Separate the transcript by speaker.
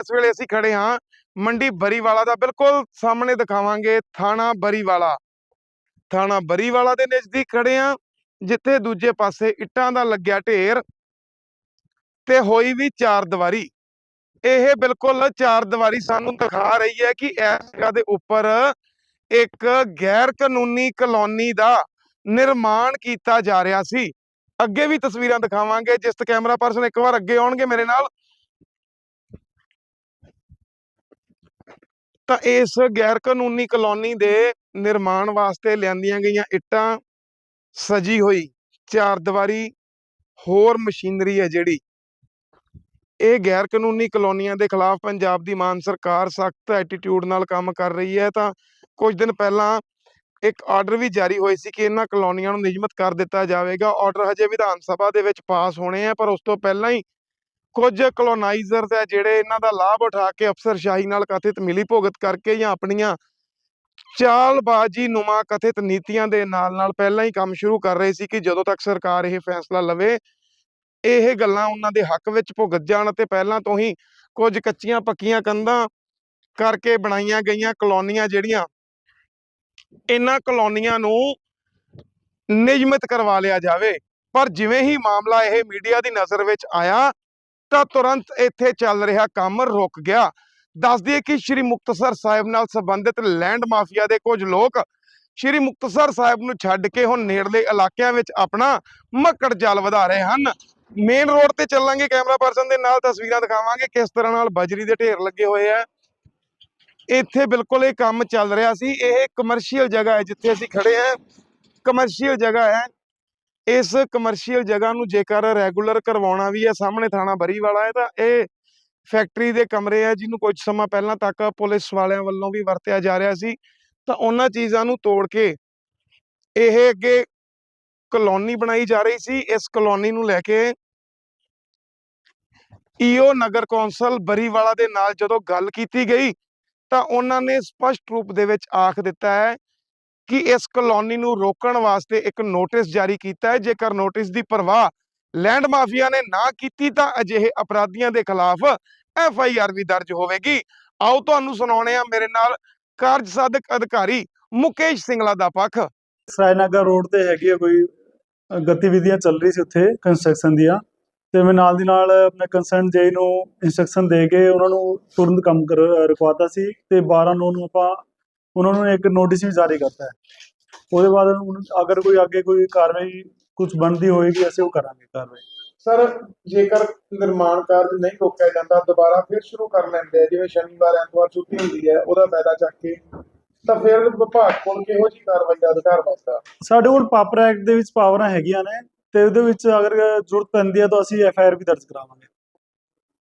Speaker 1: ਇਸ ਵੇਲੇ ਅਸੀਂ ਖੜੇ ਹਾਂ ਮੰਡੀ ਬਰੀਵਾਲਾ ਦਾ। ਬਿਲਕੁਲ ਸਾਹਮਣੇ ਦਿਖਾਵਾਂਗੇ ਥਾਣਾ ਬਰੀਵਾਲਾ। ਥਾਣਾ ਬਰੀਵਾਲਾ ਦੇ ਨਜ਼ਦੀਕ ਖੜੇ ਹਾਂ, ਜਿੱਥੇ ਦੂਜੇ ਪਾਸੇ ਇੱਟਾਂ ਦਾ ਲੱਗਿਆ ਢੇਰ ਤੇ ਹੋਈ ਵੀ ਚਾਰ ਦੀਵਾਰੀ। ਇਹ ਬਿਲਕੁਲ ਚਾਰ ਦੀਵਾਰੀ ਸਾਨੂੰ ਦਿਖਾ ਰਹੀ ਹੈ ਕਿ ਇਸ ਜਗ੍ਹਾ ਦੇ ਉੱਪਰ ਇੱਕ ਗੈਰ ਕਾਨੂੰਨੀ ਕਲੋਨੀ ਦਾ ਨਿਰਮਾਣ ਕੀਤਾ ਜਾ ਰਿਹਾ ਸੀ। ਅੱਗੇ ਵੀ ਤਸਵੀਰਾਂ ਦਿਖਾਵਾਂਗੇ, ਜਿਸ ਤੇ ਕੈਮਰਾ ਪਰਸਨ ਇੱਕ ਵਾਰ ਅੱਗੇ ਆਉਣਗੇ ਮੇਰੇ ਨਾਲ। ਤਾਂ ਇਸ ਗੈਰ ਕਾਨੂੰਨੀ ਕਲੋਨੀ ਦੇ ਨਿਰਮਾਣ ਵਾਸਤੇ ਲਿਆਂਦੀਆਂ ਗਈਆਂ ਇੱਟਾਂ ਸਜੀ ਹੋਈ, ਚਾਰ ਦੀਵਾਰੀ ਹੋਰ ਮਸ਼ੀਨਰੀ ਹੈ ਜਿਹੜੀ। ਇਹ ਗੈਰ ਕਾਨੂੰਨੀ ਕਲੋਨੀਆਂ ਦੇ ਖਿਲਾਫ ਪੰਜਾਬ ਦੀ ਮਾਨ ਸਰਕਾਰ ਸਖਤ ਐਟੀਟਿਊਡ ਨਾਲ ਕੰਮ ਕਰ ਰਹੀ ਹੈ ਤਾਂ ਕੁਝ ਦਿਨ ਪਹਿਲਾਂ ਇੱਕ ਆਰਡਰ ਵੀ ਜਾਰੀ ਹੋਈ ਸੀ ਕਿ ਇਹਨਾਂ ਕਲੋਨੀਆਂ ਨੂੰ ਨਿਯਮਤ ਕਰ ਦਿੱਤਾ ਜਾਵੇਗਾ। ਆਰਡਰ ਹਜੇ ਵਿਧਾਨ ਸਭਾ ਦੇ ਵਿੱਚ ਪਾਸ ਹੋਣੇ ਆ, ਪਰ ਉਸ ਤੋਂ ਪਹਿਲਾਂ ਹੀ ਕੁਝ ਕਲੋਨਾਈਜ਼ਰਸ ਹੈ ਜਿਹੜੇ ਇਹਨਾਂ ਦਾ ਲਾਭ ਉਠਾ ਕੇ ਅਫਸਰਸ਼ਾਹੀ ਨਾਲ ਕਥਿਤ ਮਿਲੀ ਭੁਗਤ ਕਰਕੇ ਜਾਂ ਆਪਣੀਆਂ ਚਾਲਬਾਜ਼ੀ ਨੁਮਾ ਕਥਿਤ ਨੀਤੀਆਂ ਦੇ ਨਾਲ ਨਾਲ ਪਹਿਲਾਂ ਹੀ ਕੰਮ ਸ਼ੁਰੂ ਕਰ ਰਹੇ ਸੀ ਕਿ ਜਦੋਂ ਤੱਕ ਸਰਕਾਰ ਇਹ ਫੈਸਲਾ ਲਵੇ, ਇਹ ਗੱਲਾਂ ਉਹਨਾਂ ਦੇ ਹੱਕ ਵਿੱਚ ਭੁਗਤ ਜਾਣ ਤੇ ਪਹਿਲਾਂ ਤੋਂ ਹੀ ਕੁਝ ਕੱਚੀਆਂ ਪੱਕੀਆਂ ਕੰਧਾਂ ਕਰਕੇ ਬਣਾਈਆਂ ਗਈਆਂ ਕਲੋਨੀਆਂ ਜਿਹੜੀਆਂ ਇਹਨਾਂ ਕਲੋਨੀਆਂ ਨੂੰ ਨਿਯਮਿਤ ਕਰਵਾ ਲਿਆ ਜਾਵੇ। ਪਰ ਜਿਵੇਂ ਹੀ ਮਾਮਲਾ ਇਹ ਮੀਡੀਆ ਦੀ ਨਜ਼ਰ ਵਿੱਚ ਆਇਆ ਤਾਂ ਤੁਰੰਤ ਇੱਥੇ ਚੱਲ ਰਿਹਾ ਕੰਮ ਰੁਕ ਗਿਆ। ਦੱਸ ਦਈਏ ਕਿ ਸ਼੍ਰੀ ਮੁਕਤਸਰ ਸਾਹਿਬ ਨਾਲ ਸੰਬੰਧਿਤ ਲੈਂਡ ਮਾਫੀਆ ਦੇ ਕੁਝ ਲੋਕ ਸ਼੍ਰੀ ਮੁਕਤਸਰ ਸਾਹਿਬ ਨੂੰ ਛੱਡ ਕੇ ਹੁਣ ਨੇੜਲੇ ਇਲਾਕਿਆਂ ਵਿੱਚ ਆਪਣਾ ਮੱਕੜ ਜਲ ਵਧਾ ਰਹੇ ਹਨ। ਮੇਨ ਰੋਡ ਤੇ ਚੱਲਾਂਗੇ ਕੈਮਰਾ ਪਰਸਨ ਦੇ ਨਾਲ, ਤਸਵੀਰਾਂ ਦਿਖਾਵਾਂਗੇ ਕਿਸ ਤਰ੍ਹਾਂ ਨਾਲ ਬਜਰੀ ਦੇ ਢੇਰ ਲੱਗੇ ਹੋਏ ਆ। ਇੱਥੇ ਬਿਲਕੁਲ ਇਹ ਕੰਮ ਚੱਲ ਰਿਹਾ ਸੀ। ਇਹ ਕਮਰਸ਼ੀਅਲ ਜਗ੍ਹਾ ਹੈ ਜਿੱਥੇ ਅਸੀਂ ਖੜੇ ਆ ਕਮਰਸ਼ੀਅਲ ਜਗ੍ਹਾ ਹੈ। ਇਸ ਕਮਰਸ਼ੀਅਲ ਜਗ੍ਹਾ ਨੂੰ ਜੇਕਰ ਰੈਗੂਲਰ ਕਰਵਾਉਣਾ ਵੀ ਹੈ, ਸਾਹਮਣੇ ਥਾਣਾ ਬਰੀ ਵਾਲਾ ਹੈ ਤਾਂ ਇਹ ਫੈਕਟਰੀ ਦੇ ਕਮਰੇ ਆ, ਜਿਹਨੂੰ ਕੁਝ ਸਮਾਂ ਪਹਿਲਾਂ ਤੱਕ ਪੁਲਿਸ ਵਾਲਿਆਂ ਵੱਲੋਂ ਵੀ ਵਰਤਿਆ ਜਾ ਰਿਹਾ ਸੀ। ਤਾਂ ਉਹਨਾਂ ਚੀਜ਼ਾਂ ਨੂੰ ਤੋੜ ਕੇ ਇਹ ਅੱਗੇ ਕਲੋਨੀ ਬਣਾਈ ਜਾ ਰਹੀ ਸੀ। ਇਸ ਕਲੋਨੀ ਨੂੰ ਲੈ ਕੇ ਈਓ ਨਗਰ ਕੌਂਸਲ ਬਰੀਵਾਲਾ ਦੇ ਨਾਲ ਜਦੋਂ ਗੱਲ ਕੀਤੀ ਗਈ ਤਾਂ ਉਹਨਾਂ ਨੇ ਸਪਸ਼ਟ ਰੂਪ ਦੇ ਵਿੱਚ ਆਖ ਦਿੱਤਾ ਹੈ ਕਿ ਇਸ ਕਲੋਨੀ ਨੂੰ ਰੋਕਣ ਵਾਸਤੇ ਇੱਕ ਨੋਟਿਸ ਜਾਰੀ ਕੀਤਾ ਹੈ। ਜੇਕਰ ਨੋਟਿਸ ਦੀ ਪਰਵਾਹ ਲੈਂਡ ਮਾਫੀਆ ਨੇ ਨਾ ਕੀਤੀ ਤਾਂ ਅਜਿਹੇ ਅਪਰਾਧੀਆਂ ਦੇ ਖਿਲਾਫ ਐਫ ਆਈ ਆਰ ਵੀ ਦਰਜ ਹੋਵੇਗੀ। ਆਓ ਤੁਹਾਨੂੰ ਸੁਣਾਉਣੇ ਆ ਮੇਰੇ ਨਾਲ ਕਾਰਜ ਸਾਧਕ ਅਧਿਕਾਰੀ ਮੁਕੇਸ਼ ਸਿੰਘਲਾ ਦਾ ਪੱਖ।
Speaker 2: ਸਰਾਇਨਗਰ ਰੋਡ ਤੇ ਹੈਗੀ ਕੋਈ ਗਤੀਵਿਧੀਆਂ ਚੱਲ ਰਹੀ ਸੀ ਉੱਥੇ ਕੰਸਟਰਕਸ਼ਨ ਦੀਆਂ। ਤੇ ਮੈਂ ਨਾਲ ਦੀ ਨਾਲ ਆਪਣੇ ਕੰਸਰਨ ਜੇ ਨੂੰ ਇਨਸਟਰਕਸ਼ਨ ਦੇ ਕੇ ਉਹਨਾਂ ਨੂੰ ਤੁਰੰਤ ਕੰਮ ਕਰ, ਰਖਵਾਤਾ ਸੀ। ਤੇ 12 ਨੂੰ ਨੂੰ ਆਪਾਂ ਉਹਨਾਂ ਨੂੰ ਇੱਕ ਨੋਟਿਸ ਵੀ ਜਾਰੀ ਕਰਤਾ ਹੈ। ਉਹਦੇ ਬਾਅਦ ਅਗਰ ਕੋਈ ਅੱਗੇ ਕੋਈ ਕਾਰਵਾਈ ਕੁਝ ਬਣਦੀ ਹੋਏਗੀ ਅਸੀਂ ਉਹ ਕਰਾਂਗੇ ਕਾਰਵਾਈ।
Speaker 1: ਸਰ ਜੇਕਰ ਨਿਰਮਾਣ ਕਾਰਜ ਨਹੀਂ ਰੋਕਿਆ ਜਾਂਦਾ ਦੁਬਾਰਾ ਫਿਰ ਸ਼ੁਰੂ ਕਰ ਲੈਂਦੇ ਆ ਜਿਵੇਂ ਸ਼ਨੀਵਾਰ ਐਤਵਾਰ ਛੁੱਟੀ ਹੁੰਦੀ ਹੈ ਉਹਦਾ ਫਾਇਦਾ ਚੱਕ ਕੇ। ਤਾਂ ਫਿਰ ਵਿਭਾਗ ਕੋਲ ਕਿਹੋ ਜੀ ਕਾਰਵਾਈ ਦਾ ਅਧਿਕਾਰ ਬਚਦਾ
Speaker 2: ਸਾਡੇ ਕੋਲ ਪਾਪਰ ਐਕਟ ਦੇ ਵਿੱਚ ਪਾਵਰਾਂ ਹੈਗੀਆਂ ਨੇ ਤੇ ਉਹਦੇ ਵਿੱਚ ਅਗਰ ਜ਼ਰੂਰਤ ਪੈਂਦੀ ਹੈ ਤਾਂ ਅਸੀਂ ਐਫ ਆਈ ਆਰ ਵੀ ਦਰਜ ਕਰਾਵਾਂਗੇ।